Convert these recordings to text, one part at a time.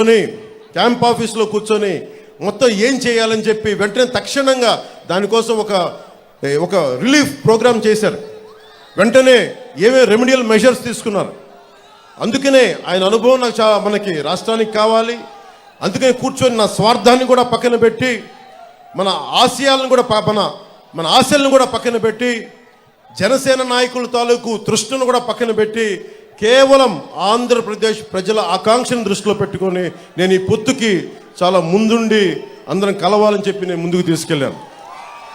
కూర్చొని క్యాంప్ ఆఫీస్లో కూర్చొని మొత్తం ఏం చేయాలని చెప్పి వెంటనే తక్షణంగా దానికోసం ఒక ఒక రిలీఫ్ ప్రోగ్రామ్ చేశారు. వెంటనే ఏమేమి రెమెడియల్ మెజర్స్ తీసుకున్నారు. అందుకనే ఆయన అనుభవం నాకు చాలా మనకి రాష్ట్రానికి కావాలి. అందుకని కూర్చొని నా స్వార్థాన్ని కూడా పక్కన పెట్టి మన ఆశయాలను కూడా మన మన ఆశలను కూడా పక్కన పెట్టి జనసేన నాయకుల తాలూకు తృష్ణను కూడా పక్కన పెట్టి కేవలం ఆంధ్రప్రదేశ్ ప్రజల ఆకాంక్షను దృష్టిలో పెట్టుకొని నేను ఈ పొత్తుకి చాలా ముందుండి అందరం కలవాలని చెప్పి నేను ముందుకు తీసుకెళ్ళాను.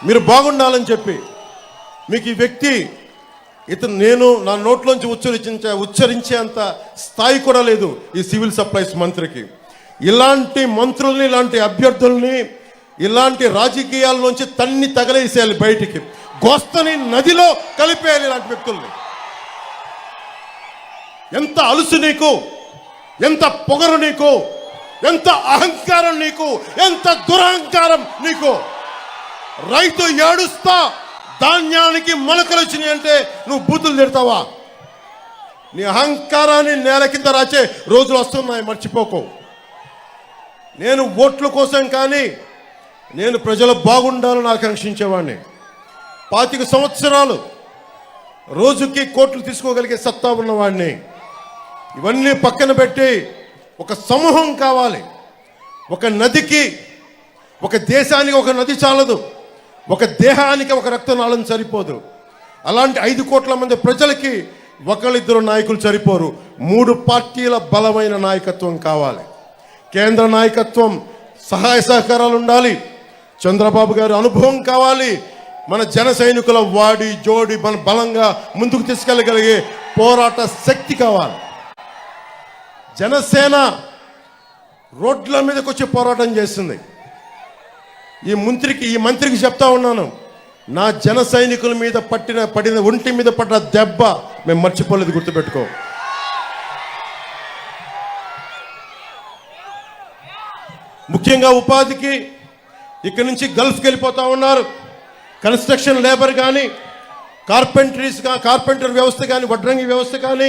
మీరు బాగుండాలని చెప్పి మీకు ఈ వ్యక్తి ఇతను నేను నా నోట్లోంచి ఉచ్చరించే ఉచ్చరించేంత స్థాయి కూడా లేదు ఈ సివిల్ సప్లైస్ మంత్రికి. ఇలాంటి మంత్రుల్ని ఇలాంటి అభ్యర్థుల్ని ఇలాంటి రాజకీయాల్లోంచి తన్ని తగలేసేయాలి బయటికి. గోస్తని నదిలో కలిపేయాలి ఇలాంటి వ్యక్తుల్ని. ఎంత అలుసు నీకు? ఎంత పొగరు నీకు? ఎంత అహంకారం నీకు? ఎంత దురహంకారం నీకు? రైతు ఏడుస్తా ధాన్యానికి మొలకలు వచ్చినాయి అంటే నువ్వు బూతులు తిడతావా? నీ అహంకారాన్ని నేల కింద రాచే రోజులు వస్తున్నాయి మర్చిపోకు. నేను ఓట్ల కోసం కానీ నేను ప్రజలు బాగుండాలని ఆకాంక్షించేవాడిని పాతిక సంవత్సరాలు రోజుకి కోట్లు తీసుకోగలిగే సత్తా ఉన్నవాడిని. ఇవన్నీ పక్కన పెట్టి ఒక సమూహం కావాలి. ఒక నదికి ఒక దేశానికి ఒక నది చాలదు. ఒక దేహానికి ఒక రక్తనాళం సరిపోదు. అలాంటి ఐదు కోట్ల మంది ప్రజలకి ఒకళ్ళిద్దరు నాయకులు సరిపోరు. మూడు పార్టీల బలమైన నాయకత్వం కావాలి. కేంద్ర నాయకత్వం సహాయ సహకారాలు ఉండాలి. చంద్రబాబు గారి అనుభవం కావాలి. మన జన సైనికుల వాడి జోడి మన బలంగా ముందుకు తీసుకెళ్ళగలిగే పోరాట శక్తి కావాలి. జనసేన రోడ్ల మీదకి వచ్చి పోరాటం చేస్తుంది ఈ మంత్రికి ఈ మంత్రికి చెప్తా ఉన్నాను నా జన సైనికుల మీద పట్టిన పడిన ఒంటి మీద పడ్డ దెబ్బ మేము మర్చిపోలేదు గుర్తుపెట్టుకో. ముఖ్యంగా ఉపాధికి ఇక్కడి నుంచి గల్ఫ్కి వెళ్ళిపోతా ఉన్నారు. కన్స్ట్రక్షన్ లేబర్ కానీ కార్పెంటరీస్ కార్పెంటర్ వ్యవస్థ కానీ వడ్రంగి వ్యవస్థ కానీ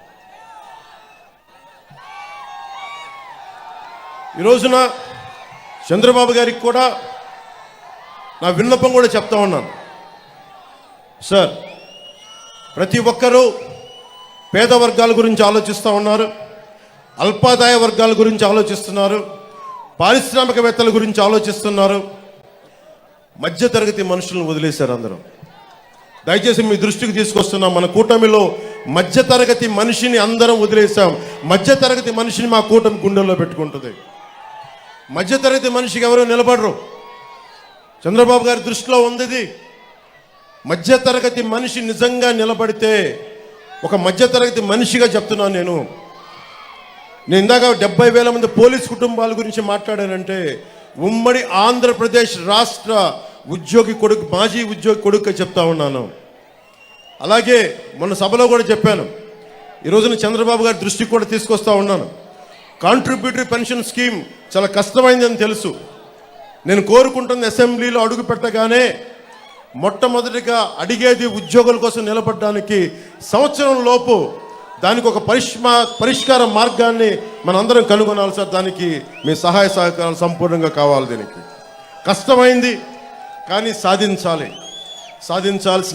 ఈ రోజున చంద్రబాబు గారికి కూడా నా విన్నపం కూడా చెప్తా ఉన్నాను. సార్ ప్రతి ఒక్కరూ పేద వర్గాల గురించి ఆలోచిస్తూ ఉన్నారు అల్పాదాయ వర్గాల గురించి ఆలోచిస్తున్నారు పారిశ్రామికవేత్తల గురించి ఆలోచిస్తున్నారు. మధ్యతరగతి మనుషులను వదిలేశారు అందరూ. దయచేసి మీ దృష్టికి తీసుకొస్తున్నాం మన కూటమిలో మధ్యతరగతి మనిషిని అందరం వదిలేసాం మధ్యతరగతి మనిషిని మా కూటమి గుండెల్లో పెట్టుకుంటుంది. మధ్యతరగతి మనిషికి ఎవరు నిలబడరు. చంద్రబాబు గారి దృష్టిలో ఉంది ఇది. మధ్యతరగతి మనిషి నిజంగా నిలబడితే ఒక మధ్యతరగతి మనిషిగా చెప్తున్నాను నేను. నేను ఇందాక డెబ్బై వేల మంది పోలీస్ కుటుంబాల గురించి మాట్లాడానంటే ఉమ్మడి ఆంధ్రప్రదేశ్ రాష్ట్ర ఉద్యోగి కొడుకు మాజీ ఉద్యోగి కొడుకు చెప్తా ఉన్నాను. అలాగే మొన్న సభలో కూడా చెప్పాను. ఈరోజున చంద్రబాబు గారి దృష్టికి కూడా తీసుకొస్తా ఉన్నాను. కాంట్రిబ్యూటరీ పెన్షన్ స్కీమ్ చాలా కష్టమైందని తెలుసు. నేను కోరుకుంటున్న అసెంబ్లీలో అడుగు పెట్టగానే మొట్టమొదటిగా అడిగేది ఉద్యోగుల కోసం నిలబడడానికి సంవత్సరం లోపు దానికి ఒక పరిష్మా పరిష్కార మార్గాన్ని మనందరం కనుగొనాలి సార్. దానికి మీ సహాయ సహకారాలు సంపూర్ణంగా కావాలి దీనికి. కష్టమైంది కానీ సాధించాలి. సాధించాల్సిన